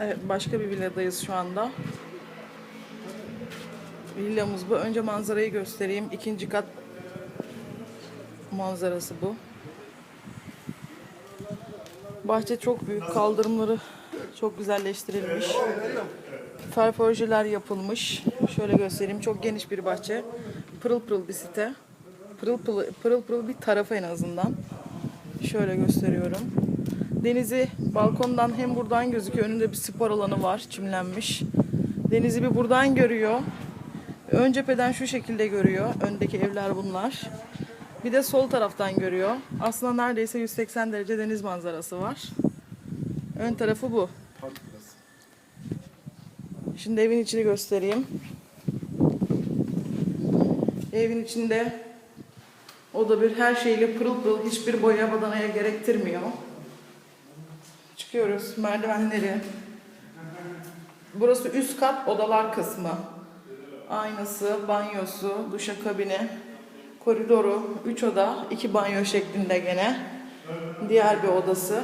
Evet başka bir villadayız şu anda. Villamız bu. Önce manzarayı göstereyim. İkinci kat manzarası bu. Bahçe çok büyük. Kaldırımları çok güzelleştirilmiş. Ferforjeler yapılmış. Şöyle göstereyim. Çok geniş bir bahçe. Pırıl pırıl bir site. Pırıl pırıl, pırıl pırıl bir tarafı en azından. Şöyle gösteriyorum. Denizi balkondan hem buradan gözüküyor. Önünde bir spor alanı var. Çimlenmiş. Denizi bir buradan görüyor. Ön cepheden şu şekilde görüyor. Öndeki evler bunlar. Bir de sol taraftan görüyor. Aslında neredeyse 180 derece deniz manzarası var. Ön tarafı bu. Şimdi evin içini göstereyim. Evin içinde o da bir her şeyle pırıl pırıl hiçbir boya badanaya gerektirmiyor. Çıkıyoruz merdivenleri. Burası üst kat odalar kısmı. Aynası, banyosu, duşakabini, koridoru, 3 oda, 2 banyo şeklinde gene. Diğer bir odası.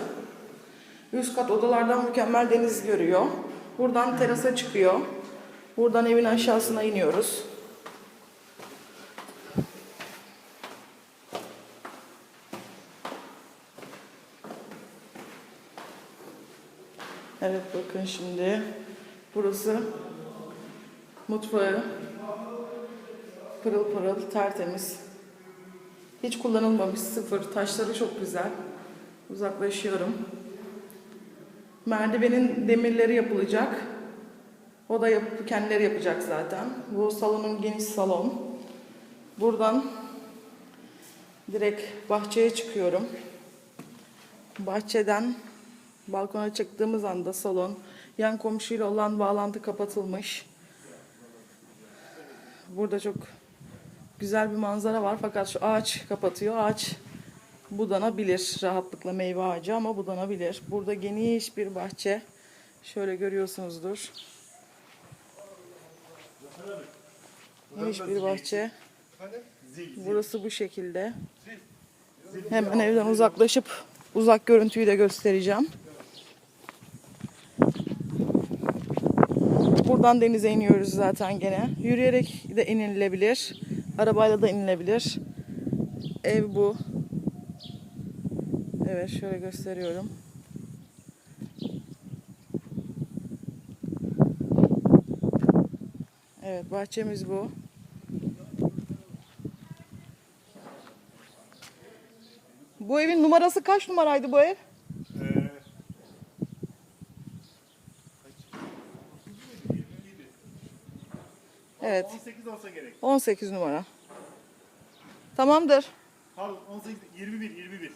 Üst kat odalardan mükemmel deniz görüyor. Buradan terasa çıkıyor. Buradan evin aşağısına iniyoruz. Evet bakın şimdi burası mutfağı. Pırıl pırıl tertemiz. Hiç kullanılmamış sıfır. Taşları çok güzel. Uzaklaşıyorum. Merdivenin demirleri yapılacak. O da yap kendileri yapacak zaten. Bu salonun geniş salon. Buradan direkt bahçeye çıkıyorum. Bahçeden balkona çıktığımız anda salon, yan komşuyla olan bağlantı kapatılmış. Burada çok güzel bir manzara var fakat şu ağaç kapatıyor. Ağaç budanabilir rahatlıkla meyve ağacı ama budanabilir. Burada geniş bir bahçe. Şöyle görüyorsunuzdur. Geniş bir bahçe. Burası bu şekilde. Hemen evden uzaklaşıp uzak görüntüyü de göstereceğim. Buradan denize iniyoruz zaten gene. Yürüyerek de inilebilir. Arabayla da inilebilir. Ev bu. Evet şöyle gösteriyorum. Evet bahçemiz bu. Bu evin numarası kaç numaraydı bu ev? Evet 18 olsa gerek. 18 numara. Tamamdır. Pardon 18 21 21.